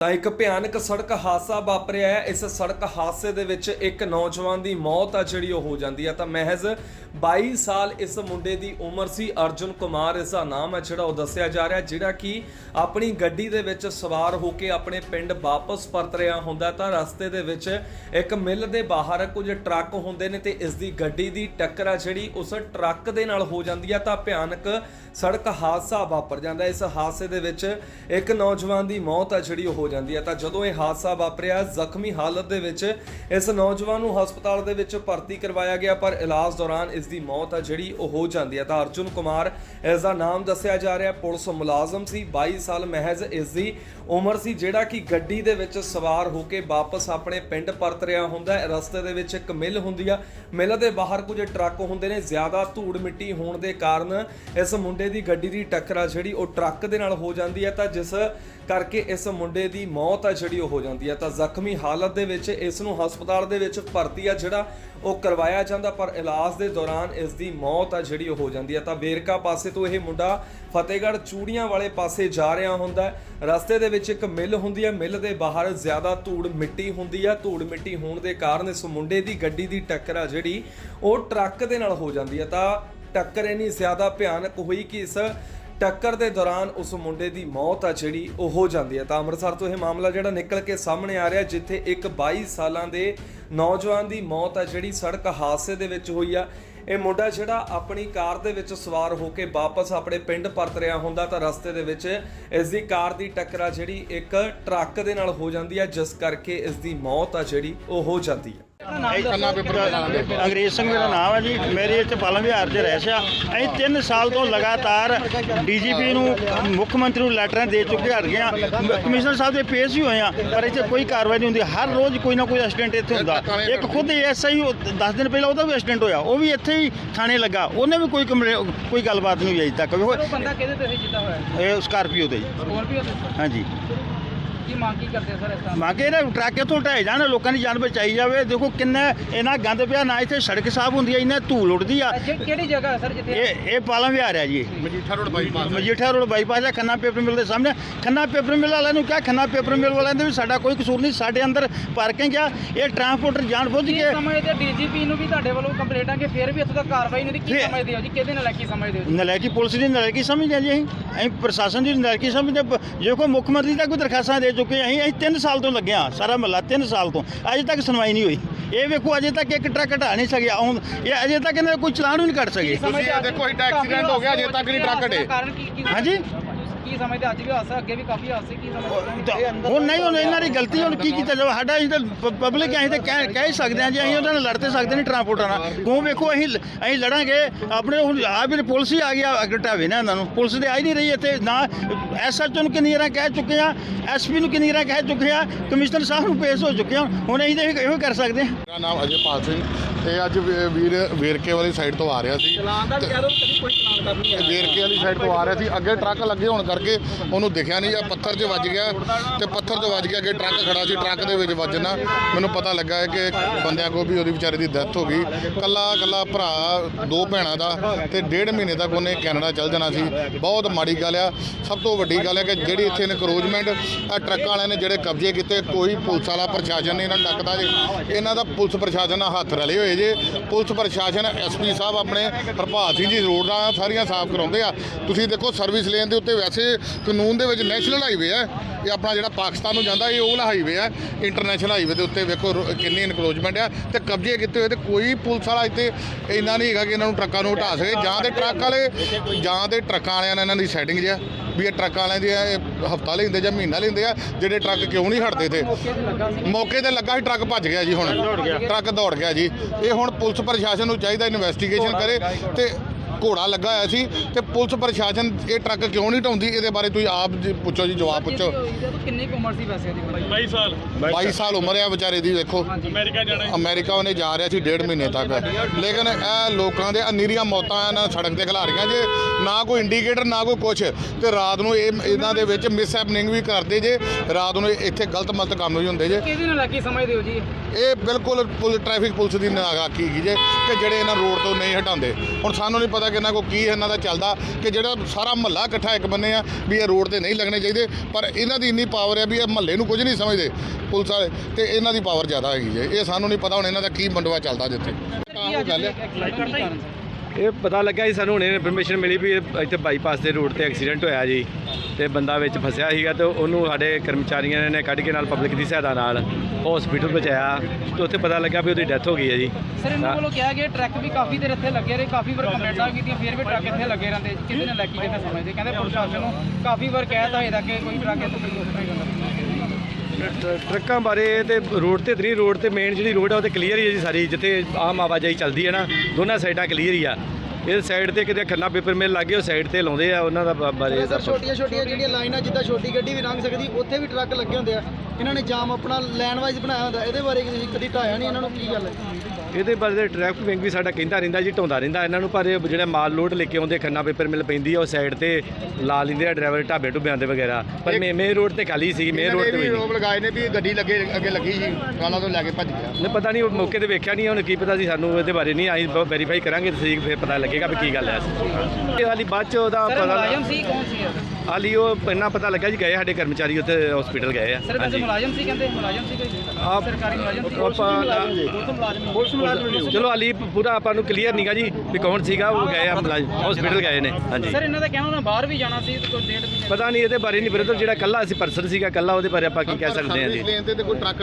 ਤਾਂ ਇੱਕ ਭਿਆਨਕ ਸੜਕ ਹਾਦਸਾ ਵਾਪਰਿਆ ਹੈ। ਇਸ ਸੜਕ ਹਾਦਸੇ ਦੇ ਵਿੱਚ ਇੱਕ ਨੌਜਵਾਨ ਦੀ ਮੌਤ ਆ, ਜਿਹੜੀ ਉਹ ਹੋ ਜਾਂਦੀ ਹੈ ਤਾਂ ਮਹਿਜ਼ 22 ਸਾਲ ਇਸ ਮੁੰਡੇ ਦੀ ਉਮਰ ਸੀ। ਅਰਜੁਨ ਕੁਮਾਰ ਇਸ ਦਾ ਨਾਮ ਹੈ, ਜਿਹੜਾ ਉਹ ਦੱਸਿਆ ਜਾ ਰਿਹਾ ਜਿਹੜਾ ਕਿ ਆਪਣੀ ਗੱਡੀ ਦੇ ਵਿੱਚ ਸਵਾਰ ਹੋ ਕੇ ਆਪਣੇ ਪਿੰਡ ਵਾਪਸ ਪਰਤ ਰਿਹਾ ਹੁੰਦਾ ਤਾਂ ਰਸਤੇ ਦੇ ਵਿੱਚ ਇੱਕ ਮਿੱਲ ਦੇ ਬਾਹਰ ਕੁਝ ਟਰੱਕ ਹੁੰਦੇ ਨੇ ਤੇ ਇਸ ਦੀ ਗੱਡੀ ਦੀ ਟੱਕਰ ਆ ਜਿਹੜੀ ਉਸ ਟਰੱਕ ਦੇ ਨਾਲ ਹੋ ਜਾਂਦੀ ਹੈ ਤਾਂ ਭਿਆਨਕ ਸੜਕ ਹਾਦਸਾ ਵਾਪਰ ਜਾਂਦਾ ਇਸ ਹਾਦਸੇ ਦੇ ਵਿੱਚ ਇੱਕ ਨੌਜਵਾਨ ਦੀ ਮੌਤ ਆ ਜਿਹੜੀ ਉਹ ਹੋ ਜਾਂਦੀ ਹੈ ਤਾਂ ਜਦੋਂ ਇਹ ਹਾਦਸਾ ਵਾਪਰਿਆ, ਜ਼ਖਮੀ ਹਾਲਤ ਦੇ ਵਿੱਚ ਇਸ ਨੌਜਵਾਨ ਨੂੰ ਹਸਪਤਾਲ ਦੇ ਵਿੱਚ ਭਰਤੀ ਕਰਵਾਇਆ ਗਿਆ, ਪਰ ਇਲਾਜ ਦੌਰਾਨ ਇਸ ਦੀ ਮੌਤ ਆ, ਜਿਹੜੀ ਉਹ ਹੋ ਜਾਂਦੀ ਹੈ ਤਾਂ ਅਰਜੁਨ ਕੁਮਾਰ ਇਸ ਦਾ ਨਾਮ ਦੱਸਿਆ ਜਾ ਰਿਹਾ, ਪੁਲਿਸ ਮੁਲਾਜ਼ਮ ਸੀ 22 ਸਾਲ ਮਹਿਜ਼ ਇਸ ਦੀ ਉਮਰ ਸੀ, ਜਿਹੜਾ ਕਿ ਗੱਡੀ ਦੇ ਵਿੱਚ ਸਵਾਰ ਹੋ ਕੇ ਵਾਪਸ ਆਪਣੇ ਪਿੰਡ ਪਰਤ ਰਿਹਾ ਹੁੰਦਾ ਹੈ। ਰਸਤੇ ਦੇ ਵਿੱਚ ਇੱਕ ਮਿੱਲ ਹੁੰਦੀ ਆ। ਮਿੱਲ ਦੇ ਬਾਹਰ ਕੁਝ ਟਰੱਕ ਹੁੰਦੇ ਨੇ, ਜ਼ਿਆਦਾ ਧੂੜ ਮਿੱਟੀ ਹੋਣ ਦੇ ਕਾਰਨ ਇਸ ਮੁੰਡੇ ਦੀ ਗੱਡੀ ਦੀ ਟੱਕਰ ਆ, ਜਿਹੜੀ ਉਹ ਟਰੱਕ ਦੇ ਨਾਲ ਹੋ ਜਾਂਦੀ ਹੈ ਤਾਂ ਜਿਸ ਕਰਕੇ ਇਸ ਮੁੰਡੇ ਦੀ ਮੌਤ ਆ, ਜਿਹੜੀ ਉਹ ਹੋ ਜਾਂਦੀ ਹੈ ਤਾਂ ਜ਼ਖਮੀ ਹਾਲਤ ਦੇ ਵਿੱਚ ਇਸ ਨੂੰ ਹਸਪਤਾਲ ਦੇ ਵਿੱਚ ਭਰਤੀ ਆ, ਜਿਹੜਾ ਉਹ ਕਰਵਾਇਆ ਜਾਂਦਾ, ਪਰ ਇਲਾਜ ਦੇ ਦੌਰਾਨ ਇਸ ਦੀ ਮੌਤ ਆ ਜਿਹੜੀ ਉਹ ਹੋ ਜਾਂਦੀ ਹੈ ਤਾਂ ਵੇਰਕਾ ਪਾਸੇ ਤੋਂ ਇਹ ਮੁੰਡਾ ਫਤਿਹਗੜ੍ਹ ਚੂੜੀਆਂ ਵਾਲੇ ਪਾਸੇ ਜਾ ਰਿਹਾ ਹੁੰਦਾ ਹੈ। ਰਸਤੇ ਦੇ ਵਿੱਚ ਇੱਕ ਮਿੱਲ ਹੁੰਦੀ ਹੈ। ਮਿੱਲ ਦੇ ਬਾਹਰ ਜ਼ਿਆਦਾ ਧੂੜ ਮਿੱਟੀ ਹੁੰਦੀ ਆ। ਧੂੜ ਮਿੱਟੀ ਹੋਣ ਦੇ ਕਾਰਨ ਇਸ ਮੁੰਡੇ ਦੀ ਗੱਡੀ ਦੀ ਟੱਕਰ ਆ ਜਿਹੜੀ ਉਹ ਟਰੱਕ ਦੇ ਨਾਲ ਹੋ ਜਾਂਦੀ ਹੈ ਤਾਂ ਟੱਕਰ ਇੰਨੀ ਜ਼ਿਆਦਾ ਭਿਆਨਕ ਹੋਈ ਕਿ ਇਸ ਟੱਕਰ ਦੇ ਦੌਰਾਨ ਉਸ ਮੁੰਡੇ ਦੀ ਮੌਤ ਆ ਜਿਹੜੀ ਉਹ ਹੋ ਜਾਂਦੀ ਹੈ ਤਾਂ ਅੰਮ੍ਰਿਤਸਰ ਤੋਂ ਇਹ ਮਾਮਲਾ ਜਿਹੜਾ ਨਿਕਲ ਕੇ ਸਾਹਮਣੇ ਆ ਰਿਹਾ, ਜਿੱਥੇ ਇੱਕ 22 ਸਾਲਾਂ ਦੇ ਨੌਜਵਾਨ ਦੀ ਮੌਤ ਆ ਜਿਹੜੀ ਸੜਕ ਹਾਦਸੇ ਦੇ ਵਿੱਚ ਹੋਈ ਆ। ਇਹ ਮੁੰਡਾ ਜਿਹੜਾ ਆਪਣੀ ਕਾਰ ਦੇ ਵਿੱਚ ਸਵਾਰ ਹੋ ਕੇ ਵਾਪਸ ਆਪਣੇ ਪਿੰਡ ਪਰਤ ਰਿਹਾ ਹੁੰਦਾ ਤਾਂ ਰਸਤੇ ਦੇ ਵਿੱਚ ਇਸ ਦੀ ਕਾਰ ਦੀ ਟੱਕਰਾ ਜਿਹੜੀ ਇੱਕ ਟਰੱਕ ਦੇ ਨਾਲ ਹੋ ਜਾਂਦੀ ਹੈ, ਜਿਸ ਕਰਕੇ ਇਸ ਦੀ ਮੌਤ ਆ ਜਿਹੜੀ, ਉਹ ਹੋ ਜਾਂਦੀ ਹੈ। ਅੰਗਰੇਜ਼ ਸਿੰਘ ਮੇਰਾ ਨਾਮ ਹੈ ਜੀ। ਮੇਰੇ ਇੱਥੇ ਪਾਲਮ ਵਿਹਾਰ 'ਚ ਰਹਿ ਸਿਆ ਅਸੀਂ 3 ਸਾਲ ਤੋਂ ਲਗਾਤਾਰ ਡੀਜੀਪੀ ਨੂੰ ਮੁੱਖ ਮੰਤਰੀ ਨੂੰ ਲੈਟਰਾਂ ਦੇ ਚੁੱਕੇ ਹਟ ਗਏ ਆ। ਕਮਿਸ਼ਨਰ ਸਾਹਿਬ ਦੇ ਪੇਸ਼ ਵੀ ਹੋਏ ਆ ਪਰ ਇੱਥੇ ਕੋਈ ਕਾਰਵਾਈ ਨਹੀਂ ਹੁੰਦੀ। ਹਰ ਰੋਜ਼ ਕੋਈ ਨਾ ਕੋਈ ਐਕਸੀਡੈਂਟ ਇੱਥੇ ਹੁੰਦਾ। ਇੱਕ ਖੁਦ ਐਸਆਈ 10 ਦਿਨ ਪਹਿਲਾਂ ਉਹਦਾ ਵੀ ਐਕਸੀਡੈਂਟ ਹੋਇਆ। ਉਹ ਵੀ ਇੱਥੇ ਹੀ ਥਾਣੇ ਲੱਗਾ। ਉਹਨੇ ਵੀ ਕੋਈ ਕੋਈ ਗੱਲਬਾਤ ਨਹੀਂ ਹੋਈ ਅਜੇ ਤੱਕ। ਉਹ ਬੰਦਾ ਕਿਹਦੇ ਤੇ ਸੀ ਜਿੱਦਾਂ ਹੋਇਆ? ਇਹ ਸਕਾਰਪੀਓ ਤੇ ਜੀ। ਸਕੋਰਪੀਓ ਤੇ ਹਾਂਜੀ। ਕੀ ਮੰਗ ਕੀ ਕਰਦੇ ਸਰ ਇਸ ਤਰ੍ਹਾਂ ਮੰਗੇ ਨਾ ਟਰੱਕ ਇੱਥੋਂ ਢਾਏ ਜਾਣ ਲੋਕਾਂ ਦੀ ਜਾਨ ਬਚਾਈ ਜਾਵੇ। ਦੇਖੋ ਕਿੰਨਾ ਇਹਨਾਂ ਗੰਦ ਪਿਆ ਨਾ ਇੱਥੇ ਸੜਕ ਸਾਫ਼ ਹੁੰਦੀ ਹੈ ਇਹਨਾਂ ਧੂਲ ਉੱਡਦੀ ਆ। ਕਿਹੜੀ ਜਗ੍ਹਾ ਹੈ ਸਰ ਜਿੱਥੇ? ਇਹ ਇਹ ਪਾਲਮ ਵਿਹਾਰ ਹੈ ਜੀ। Majitha road bypass Majitha road bypass ਹੈ ਖੰਨਾ ਪੇਪਰ ਮਿਲ ਦੇ ਸਾਹਮਣੇ। ਖੰਨਾ ਪੇਪਰ ਮਿਲ ਵਾਲਿਆਂ ਨੂੰ ਕਿਹਾ ਖੰਨਾ ਪੇਪਰ ਮਿਲ ਵਾਲਿਆਂ ਦੇ ਵੀ ਸਾਡਾ ਕੋਈ ਕਸੂਰ ਨਹੀਂ ਸਾਡੇ ਅੰਦਰ ਪਾਰਕਿੰਗ ਆ ਇਹ ਟਰਾਂਸਪੋਰਟਰ ਜਾਣ ਬੁੱਝ ਕੀ ਕੇ ਸਮਝਦੇ ਡੀਜੀਪੀ ਨੂੰ ਵੀ ਤੁਹਾਡੇ ਵੱਲੋਂ ਕੰਪਲੇਂਟਾਂ ਕਿ ਫਿਰ ਵੀ ਇੱਥੇ ਤੱਕ ਕਾਰਵਾਈ ਨਹੀਂ ਦੀ ਕੀ ਫਿਰ- ਸਮਝਦੇ ਹੋ ਜੀ? ਕਿਹਦੇ ਨਾਲ ਕੀ ਸਮਝਦੇ ਹੋ ਜੀ? ਨਲਾਇਕੀ ਪੁਲਿਸ ਦੀ ਨਲਾਇਕੀ ਸਮਝਦੇ ਹਾਂ ਜੀ ਅਸੀਂ। ਅਸੀਂ ਪ੍ਰਸ਼ਾਸਨ ਦੀ ਨਲਾਇਕੀ ਸਮਝਦੇ ਹਾਂ। ਜੇ ਕੋਈ ਮੁੱਖ ਮੰਤਰੀ ਤੱਕ ਕੋਈ ਦਰਖਾਸਤਾਂ ਦੇ ਚੁੱਕੇ ਅਸੀਂ ਅਸੀਂ 3 ਸਾਲ ਤੋਂ ਲੱਗੇ ਹਾਂ ਸਾਰਾ ਮਹੱਲਾ 3 ਸਾਲ ਤੋਂ। ਅਜੇ ਤੱਕ ਸੁਣਵਾਈ ਨਹੀਂ ਹੋਈ। ਇਹ ਵੇਖੋ ਅਜੇ ਤੱਕ ਇੱਕ ਟਰੱਕ ਹਟਾ ਨਹੀਂ ਸਕਿਆ। ਹੁਣ ਇਹ ਅਜੇ ਤੱਕ ਇਹਨਾਂ ਕੋਈ ਚਲਾਨ ਵੀ ਨਹੀਂ ਕੱਢ ਸਕੇ। ਤੁਸੀਂ ਇਹ ਦੇਖੋ ਇੱਡਾ ਐਕਸੀਡੈਂਟ ਹੋ ਗਿਆ, ਅਜੇ ਤੱਕ ਨਹੀਂ ਟਰੱਕ ਕੀ ਹਾਂਜੀ? ਕੀ ਸਮਝਦੇ? ਅੱਜ ਵੀ ਹਾਦਸਾ ਅੱਗੇ ਵੀ ਕਾਫੀ ਹਾਦਸੇ ਕੀ ਸਮਝਦੇ? ਹੁਣ ਨਹੀਂ ਹੁਣ ਇਹਨਾਂ ਦੀ ਗਲਤੀ ਹੁਣ ਕੀ ਕੀਤਾ ਜਾਵੇ? ਸਾਡਾ ਅਸੀਂ ਤਾਂ ਪਬਲਿਕ ਅਸੀਂ ਤਾਂ ਕਹਿ ਕਹਿ ਹੀ ਸਕਦੇ ਹਾਂ ਜੀ ਅਸੀਂ ਉਹਨਾਂ ਨਾਲ ਲੜ ਤੇ ਸਕਦੇ ਨਹੀਂ ਟਰਾਂਸਪੋਰਟਰਾਂ ਨਾਲ। ਕਿਉਂ ਵੇਖੋ ਅਸੀਂ ਅਸੀਂ ਲੜਾਂਗੇ ਆਪਣੇ ਹੁਣ ਆ ਵੀ ਪੁਲਿਸ ਹੀ ਆ ਗਿਆ ਘਟਾਵੇ ਨਾ ਇਹਨਾਂ ਨੂੰ। ਪੁਲਿਸ ਦੇ ਆ ਹੀ ਨਹੀਂ ਰਹੀ ਇੱਥੇ ਨਾ ਐਸਐਚਓ ਨੂੰ ਕਿੰਨੀ ਵਾਰਾਂ ਕਹਿ ਚੁੱਕੇ ਆ ਐਸਪੀ ਨੂੰ ਕਿੰਨੀ ਵਾਰਾਂ ਕਹਿ ਚੁੱਕੇ ਆ ਕਮਿਸ਼ਨਰ ਸਾਹਿਬ ਨੂੰ ਪੇਸ਼ ਹੋ ਚੁੱਕੇ ਆ ਹੁਣ ਅਸੀਂ ਤਾਂ ਇਹੋ ਕਰ ਸਕਦੇ ਹਾਂ। ਮੇਰਾ ਨਾਮ ਅਜੇਪਾਲ ਸਿੰਘ ਤੇ ਅੱਜ ਵੀ- ਵੀਰ ਵੇਰਕੇ ਵਾਲੀ ਸਾਈਡ ਤੋਂ ਆ ਰਿਹਾ ਸੀ। ਚਲਾਨ ਦਾ ਕਹਿ ਦੋ ਕਦੀ ਕੋਈ ਚਲਾਨ ਕਰਨੀ ਤੇ ਵੇਰਕੇ ਵਾਲੀ ਸਾਈਡ ਤੋਂ ਆ ਰਿਹਾ ਸੀ। ਅੱਗੇ ਟਰੱਕ ਲੱਗੇ ਹੋਣ ਕਰਕੇ ਉਹਨੂੰ ਦਿਖਿਆ ਨਹੀਂ। ਆ ਪੱਥਰ 'ਚ ਵੱਜ ਗਿਆ। ਤੇ ਪੱਥਰ 'ਚ ਵੱਜ ਗਿਆ ਅੱਗੇ ਟਰੱਕ ਖੜਾ ਸੀ। ਟਰੱਕ ਦੇ ਵਿੱਚ ਵੱਜਣਾ ਮੈਨੂੰ ਪਤਾ ਲੱਗਾ ਹੈ ਕਿ ਬੰਦਿਆਂ ਕੋ ਵੀ ਉਹਦੀ ਵਿਚਾਰੇ ਦੀ ਡੈਥ ਹੋ ਗਈ। ਕੱਲਾ ਕੱਲਾ ਭਰਾ ਦੋ ਭੈਣਾਂ ਦਾ ਤੇ ਡੇਢ ਮਹੀਨੇ ਤੱਕ ਉਹਨੇ ਕੈਨੇਡਾ ਚੱਲ ਜਾਣਾ ਸੀ। ਬਹੁਤ ਮਾੜੀ ਗੱਲ ਆ। ਸਭ ਤੋਂ ਵੱਡੀ ਗੱਲ ਹੈ ਕਿ ਜਿਹੜੀ ਇੱਥੇ ਇਨਕਰੋਚਮੈਂਟ ਆ ਟਰੱਕਾਂ ਵਾਲਿਆਂ ਨੇ ਜਿਹੜੇ ਕਬਜ਼ੇ ਕੀਤੇ ਕੋਈ ਪੁਲਿਸ ਵਾਲਾ ਪ੍ਰਸ਼ਾਸਨ ਨਹੀਂ ਇਹਨਾਂ ਨੂੰ ਡੱਕਦਾ ਜੇ। ਇਹਨਾਂ ਦਾ ਪੁਲਿਸ ਪ੍ਰਸ਼ਾਸਨ ਨਾਲ ਹੱਥ ਰਲੇ ਹੋਏ ਜੇ ਪੁਲਿਸ ਪ੍ਰਸ਼ਾਸਨ ਐਸਪੀ ਸਾਹਿਬ ਆਪਣੇ ਪ੍ਰਭਾਤ ਸਿੰਘ ਜੀ ਰੋਡਾਂ ਸਾਰੀਆਂ ਸਾਫ਼ ਕਰਾਉਂਦੇ ਆ। ਤੁਸੀਂ ਦੇਖੋ ਸਰਵਿਸ ਲੇਨ ਦੇ ਉੱਤੇ ਵੈਸੇ ਕਾਨੂੰਨ ਦੇ ਵਿੱਚ ਨੈਸ਼ਨਲ ਹਾਈਵੇ ਹੈ। ਇਹ ਆਪਣਾ ਜਿਹੜਾ ਪਾਕਿਸਤਾਨ ਨੂੰ ਜਾਂਦਾ, ਇਹ ਉਹ ਵਾਲਾ ਹਾਈਵੇ ਆ ਇੰਟਰਨੈਸ਼ਨਲ ਹਾਈਵੇ ਦੇ ਉੱਤੇ ਵੇਖੋ ਰੋ- ਕਿੰਨੀ ਇਨਕਰੋਚਮੈਂਟ ਆ। ਤੇ ਕਬਜ਼ੇ ਕੀਤੇ ਹੋਏ ਤੇ ਕੋਈ ਪੁਲਿਸ ਵਾਲਾ ਇੱਥੇ ਇੰਨਾ ਨਹੀਂ ਹੈਗਾ ਕਿ ਇਹਨਾਂ ਨੂੰ ਟਰੱਕਾਂ ਨੂੰ ਹਟਾ ਸਕੇ। ਜਾਂ ਤੇ ਟਰੱਕ ਵਾਲੇ, ਜਾਂ ਤੇ ਟਰੱਕਾਂ ਵਾਲਿਆਂ ਨਾਲ ਇਹਨਾਂ ਦੀ ਸੈਟਿੰਗ ਜਿਆ ਵੀ ਇਹ ਟਰੱਕਾਂ ਵਾਲਿਆਂ ਦੀ ਹਫਤਾ ਲੈਂਦੇ ਜਾਂ ਮਹੀਨਾ ਲੈਂਦੇ ਆ ਜਿਹੜੇ ਟਰੱਕ ਕਿਉਂ ਨਹੀਂ ਹਟਦੇ ਤੇ ਮੌਕੇ ਤੇ ਲੱਗਾ ਸੀ ਟਰੱਕ ਭੱਜ ਗਿਆ ਜੀ ਹੁਣ। ਟਰੱਕ ਦੌੜ ਗਿਆ ਜੀ। ਇਹ ਹੁਣ ਪੁਲਿਸ ਪ੍ਰਸ਼ਾਸਨ ਨੂੰ ਚਾਹੀਦਾ ਇਨਵੈਸਟੀਗੇਸ਼ਨ ਕਰੇ ਤੇ ਘੋੜਾ ਲੱਗਾ ਹੋਇਆ ਸੀ ਤੇ ਪੁਲਿਸ ਪ੍ਰਸ਼ਾਸਨ ਇਹ ਟਰੱਕ ਕਿਉਂ ਨਹੀਂ ਢਾਉਂਦੀ? ਇਹਦੇ ਬਾਰੇ ਤੁਸੀਂ ਆਪ ਜੀ ਪੁੱਛੋ ਜੀ ਜਵਾਬ ਪੁੱਛੋ। ਕਿੰਨੀ ਕੁ ਉਮਰ ਸੀ ਵੈਸੇ ਇਹਦੀ ਬਾਈ? 22 ਸਾਲ। 22 ਸਾਲ ਉਮਰ ਆ ਵਿਚਾਰੇ ਦੀ ਵੇਖੋ। ਅਮਰੀਕਾ ਜਾਣਾ। ਅਮਰੀਕਾ ਉਹਨੇ ਜਾ ਰਿਹਾ ਸੀ ਡੇਢ ਮਹੀਨੇ ਤੱਕ। ਲੇਕਿਨ ਇਹ ਲੋਕਾਂ ਦੇ ਅਨੀਰੀਆਂ ਮੌਤਾਂ ਇਹਨਾਂ ਸੜਕ ਤੇ ਖਿਲਾ ਰਹੀਆਂ ਜੇ ਨਾ ਕੋਈ ਇੰਡੀਕੇਟਰ ਨਾ ਕੋਈ ਕੁਛ। ਤੇ ਰਾਤ ਨੂੰ ਇਹ ਇਹਨਾਂ ਦੇ ਵਿੱਚ ਮਿਸ ਹੈਪਨਿੰਗ ਵੀ ਕਰਦੇ ਜੇ ਰਾਤ ਨੂੰ ਇੱਥੇ ਗਲਤ ਮਲਤ ਕੰਮ ਵੀ ਹੁੰਦੇ ਜੇ। ਕਿਹਦੇ ਨਾਲ ਕੀ ਸਮਝਦੇ ਹੋ ਜੀ? ਇਹ ਬਿਲਕੁਲ ਪੁਲ ਟ੍ਰੈਫਿਕ ਪੁਲਿਸ ਦੀ ਨਾਗਾਕੀ ਹੈਗੀ ਜੇ ਕਿ ਜਿਹੜੇ ਇਹਨਾਂ ਰੋਡ ਤੋਂ ਨਹੀਂ ਹਟਾਉਂਦੇ। ਹੁਣ ਸਾਨੂੰ ਨਹੀਂ ਪਤਾ ਕਿ ਇਹਨਾਂ ਕੋ ਕੀ ਇਹਨਾਂ ਦਾ ਚੱਲਦਾ ਕਿ ਜਿਹੜਾ ਸਾਰਾ ਮਹੱਲਾ ਇਕੱਠਾ ਇੱਕ ਬੰਨੇ ਆ ਵੀ ਇਹ ਰੋਡ ਤੇ ਨਹੀਂ ਲੱਗਣੇ ਚਾਹੀਦੇ ਪਰ ਇਹਨਾਂ ਦੀ ਇੰਨੀ ਪਾਵਰ ਹੈ ਵੀ ਇਹ ਮਹੱਲੇ ਨੂੰ ਕੁਝ ਨਹੀਂ ਸਮਝਦੇ ਪੁਲਿਸ ਵਾਲੇ ਤੇ ਇਹਨਾਂ ਦੀ ਪਾਵਰ ਜ਼ਿਆਦਾ ਹੈਗੀ ਹੈ ਇਹ ਸਾਨੂੰ ਨਹੀਂ ਪਤਾ ਹੁਣ ਇਹਨਾਂ ਦਾ ਕੀ ਮੰਡਵਾ ਚੱਲਦਾ ਜਿੱਥੇ। ਇਹ ਪਤਾ ਲੱਗਾ ਜੀ ਸਾਨੂੰ ਹੁਣੇ ਇਨਫੋਰਮੇਸ਼ਨ ਮਿਲੀ ਵੀ ਇੱਥੇ ਬਾਈਪਾਸ ਦੇ ਰੋਡ ਤੇ ਐਕਸੀਡੈਂਟ ਹੋਇਆ ਜੀ। ਤੇ ਬੰਦਾ ਵਿੱਚ ਫਸਿਆ ਸੀਗਾ ਤੇ ਉਹਨੂੰ ਸਾਡੇ ਕਰਮਚਾਰੀਆਂ ਨੇ ਕੱਢ ਕੇ ਨਾਲ ਪਬਲਿਕ ਦੀ ਸਹਾਇਤਾ ਨਾਲ ਹਸਪੀਟਲ ਪਹੁੰਚਾਇਆ ਤੇ ਉੱਥੇ ਪਤਾ ਲੱਗਾ ਵੀ ਉਹਦੀ ਡੈਥ ਹੋ ਗਈ ਹੈ ਜੀ। ਸਰ ਇਹਨਾਂ ਵੱਲੋਂ ਕਿਹਾ ਗਿਆ ਟਰੱਕ ਵੀ ਕਾਫੀ ਦੇਰ ਇੱਥੇ ਲੱਗੇ ਰਹੇ ਕਾਫੀ ਵਾਰ ਕੰਪਲੇਂਟਾਂ ਕੀਤੀਆਂ ਫਿਰ ਵੀ ਟਰੱਕ ਇੱਥੇ ਲੱਗੇ ਰਹਿੰਦੇ ਕਿਸੇ ਨੇ ਲੱਗੀ ਕਿਤੇ ਸਮਝਦੇ। ਕਹਿੰਦੇ ਪ੍ਰਸ਼ਾਸਨ ਨੂੰ ਕਾਫੀ ਵਾਰ ਕਹਿਤਾ ਇਹਦਾ ਕਿ ਕੋਈ ਟਰੱਕ ਇੱਥੇ ਕੋਈ ਨਹੀਂ ਜਾਂਦਾ ਟਰੱਕਾਂ ਬਾਰੇ ਤੇ ਰੋਡ ਤੇ ਤਰੀ ਰੋਡ ਤੇ ਮੇਨ ਜਿਹੜੀ ਰੋਡ ਆ ਉਹ ਤੇ ਕਲੀਅਰ ਹੀ ਹੈ ਜੀ ਸਾਰੀ ਜਿੱਥੇ ਆਮ ਆਵਾਜਾਈ ਚੱਲਦੀ ਹੈ ਨਾ ਦੋਨਾਂ ਸਾਈਡਾਂ ਕਲੀਅਰ ਹੀ ਆ। ਇਹ ਸਾਈਡ ਤੇ ਕਿਤੇ ਖੰਨਾ ਪੇਪਰ ਮਿਲ ਲੱਗੇ ਉਹ ਸਾਈਡ ਤੇ ਲਾਉਂਦੇ ਆ ਉਹਨਾਂ ਦਾ ਬਾਰੇ ਸਰ ਛੋਟੀਆਂ ਛੋਟੀਆਂ ਜਿਹੜੀਆਂ ਲਾਈਨਾਂ ਜਿੱਦਾਂ ਛੋਟੀ ਗੱਡੀ ਵੀ ਲੰਘ ਸਕਦੀ ਉੱਥੇ ਵੀ ਟਰੱਕ ਲੱਗੇ ਹੁੰਦੇ ਆ। ਇਹਨਾਂ ਨੇ ਜਾਮ ਆਪਣਾ ਲਾਈਨ ਵਾਈਜ਼ ਬਣਾਇਆ ਹੁੰਦਾ ਇਹਦੇ ਬਾਰੇ ਕਦੀ ਢਾਇਆ ਨਹੀਂ ਇਹਨਾਂ ਨੂੰ ਕੀ ਗੱਲ ਹੈ? ਇਹਦੇ ਬਾਰੇ ਟ੍ਰੈਫਿਕ ਵਿੰਗ ਵੀ ਸਾਡਾ ਕਹਿੰਦਾ ਰਹਿੰਦਾ ਜੀ ਢਾਉਂਦਾ ਰਹਿੰਦਾ। ਇਹਨਾਂ ਨੂੰ ਪਰ ਇਹ ਜਿਹੜਾ ਮਾਲ ਲੋਡ ਲੈ ਕੇ ਆਉਂਦੇ ਖੰਨਾ ਪੇਪਰ ਮਿਲ ਪੈਂਦੀ ਆ ਉਹ ਸਾਈਡ ਤੇ ਲਾ ਲੈਂਦੇ ਆ ਡਰਾਈਵਰ ਢਾਬੇ ਢੁੱਬਿਆਂ ਦੇ ਵਗੈਰਾ। ਪਰ ਮੇ ਮੇਨ ਰੋਡ ਤੇ ਖਾਲੀ ਸੀ ਮੇਨ ਰੋਡ ਤੇ ਵੀ ਨਹੀਂ। ਲਗਾਏ ਨੇ ਵੀ ਗੱਡੀ ਲੱਗੇ ਅੱਗੇ ਲੱਗੀ ਸੀ ਕਾਲਾ ਤੋਂ ਲੈ ਕੇ ਭੱਜ ਗਿਆ। ਨਹੀਂ ਪਤਾ ਨਹੀਂ ਉਹ ਮੌਕੇ ਤੇ ਵੇਖਿਆ ਨਹੀਂ ਹੁਣ ਕੀ ਪਤਾ ਸੀ ਸਾਨੂੰ ਇਹਦੇ ਬਾਰੇ ਨਹੀਂ ਆਈ ਵੈਰੀਫਾਈ ਕਰਾਂਗੇ ਤੁਸੀਂ ਫਿਰ ਪਤਾ ਲੱਗੇਗਾ ਵੀ ਕੀ ਗੱਲ ਹੈ। ਇਹ ਹਾਲੀ ਬਾਅਦ ਚ ਉਹਦਾ ਪਤਾ ਸੀ ਕੌਣ ਸੀ? ਹਾਲੀ ਉਹ ਪਹਿਲਾਂ ਪਤਾ ਲੱਗਾ ਜੀ ਗਏ ਸਾਡੇ ਕਰਮਚਾਰੀ ਉੱਥੇ ਹਸਪੀਟਲ ਗਏ ਆ। ਸਰ ਵੈਸੇ ਮੁਲਾਜ਼ਮ ਸੀ ਕਹਿੰਦੇ ਮੁਲਾਜ਼ਮ ਸੀ ਕੋਈ? ਆਪ- ਸਰਕਾਰੀ ਮੁਲਾਜ਼ਮ ਸੀ ਆਪਾਂ ਚਲੋ ਹਾਲੀ ਪੂਰਾ ਆਪਾਂ ਨੂੰ ਕਲੀਅਰ ਨਹੀਂਗਾ ਜੀ ਵੀ ਕੌਣ ਸੀਗਾ ਉਹ ਗਏ ਆ ਹਸਪੀਟਲ ਗਏ ਨੇ। ਹਾਂਜੀ। ਸਰ ਇਹਨਾਂ ਦਾ ਕਹਿਣਾ ਉਹਨਾਂ ਬਾਹਰ ਵੀ ਜਾਣਾ ਸੀ ਕੋਈ ਡੇਢ ਮਹੀਨੇ ਪਤਾ ਨਹੀਂ ਇਹਦੇ ਬਾਰੇ ਨਹੀਂ ਬਰਦਰ ਜਿਹੜਾ ਕੱਲਾ ਅਸੀਂ ਪਰਸਨ ਸੀਗਾ ਕੱਲਾ ਉਹਦੇ ਬਾਰੇ ਆਪਾਂ ਕੀ ਕਹਿ ਸਕਦੇ ਹਾਂ ਜੀ। ਤੇ ਤੇ ਕੋਈ ਟਰੱਕ